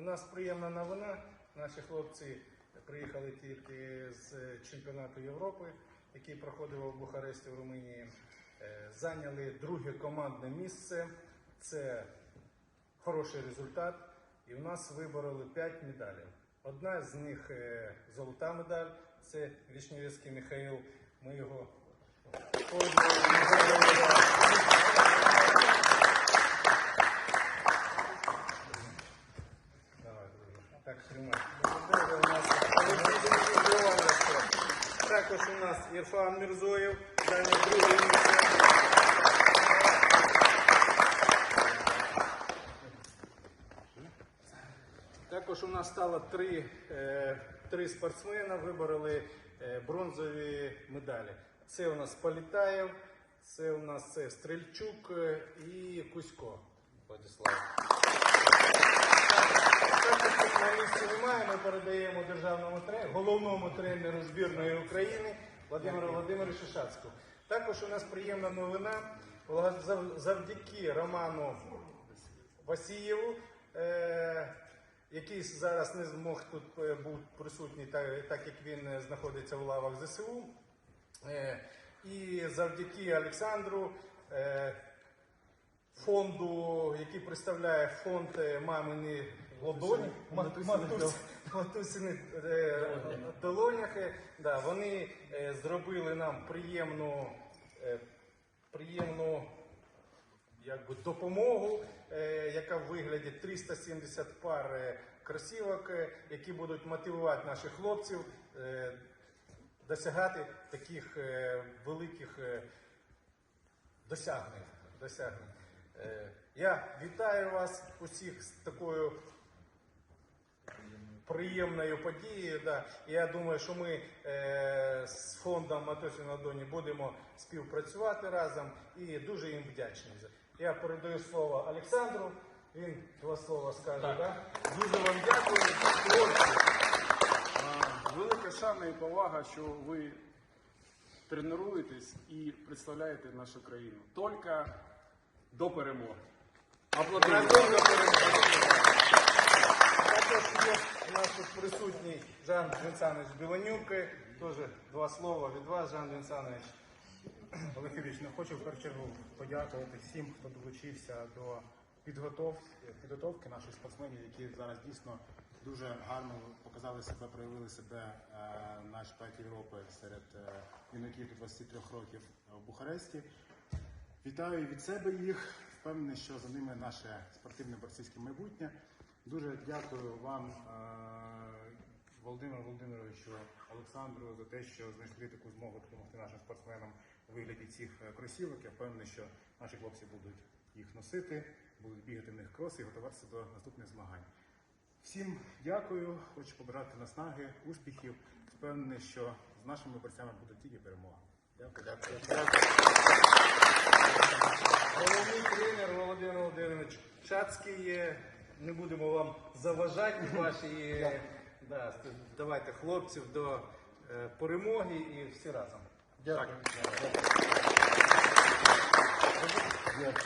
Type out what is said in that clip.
У нас приємна новина. Наші хлопці приїхали тільки з чемпіонату Європи, який проходив у Бухаресті в Румунії. Е, Зайняли друге командне місце. Це хороший результат. І в нас вибороли 5 медалей. Одна з них е, золота медаль, це Вішневецький Михаїл. Ми його Давай, друже. Так, тримай. Добре, у нас Також у нас Ірфан Мірзоєв, зайняв друге місце. Також у нас стало три, е, три спортсмена, вибороли е, бронзові медалі. Це у нас Політаєв, це у нас це Стрельчук е, і Кузько Владислав. Ми передаємо державному тренеру, головному тренеру збірної України Владимиру Володимировичу Шацьку. Також у нас приємна новина. Завдяки Роману Васієву, е, який зараз не змог тут е, бути присутній, так, так як він е, знаходиться в лавах ЗСУ. Е, і завдяки Олександру. Фонду, який представляє фонд мамини ладоні, матусини, матусини долонях. Да, вони е, зробили нам приємну, е, приємну якби, допомогу, е, яка в вигляді 370 пар кросівок, які будуть мотивувати наших хлопців досягати таких великих досягнень. досягнень. Е, Я вітаю вас усіх з такою приємною подією. Да. Я думаю, що ми е, з фондом Матусі на Доні будемо співпрацювати разом і дуже їм вдячні. Я передаю слово Олександру. Він два слова скаже. Да? Дуже вам дякую. Велика шана і повага, що ви тренуєтесь і представляєте нашу країну. Тільки до перемоги. Аплодуємо. Також є у нас тут присутній Жан Вінсанович Білонюк. Теж два слова від вас, Жан Вінсанович. Олег Юрійович, ну, хочу в першу чергу подякувати всім, хто долучився до підготовки, наших спортсменів, які зараз дійсно дуже гарно показали себе, проявили себе е, на чемпіонаті Європи серед е, юнаків до 23 років в Бухаресті. Вітаю від себе їх. Впевнений, що за ними наше спортивне борцівське майбутнє. Дуже дякую вам, е, Володимиру Володимировичу, Олександру, за те, що знайшли таку змогу допомогти нашим спортсменам у вигляді цих е, кросівок. Я впевнений, що наші хлопці будуть їх носити, будуть бігати в них кроси і готуватися до наступних змагань. Всім дякую, хочу побажати наснаги, успіхів. Впевнений, що з нашими борцями буде тільки перемога. Дякую, дякую. Шацький. Не будемо вам заважати ваші. е, Да, давайте хлопців до е, перемоги і всі разом. Дякую. Дякую.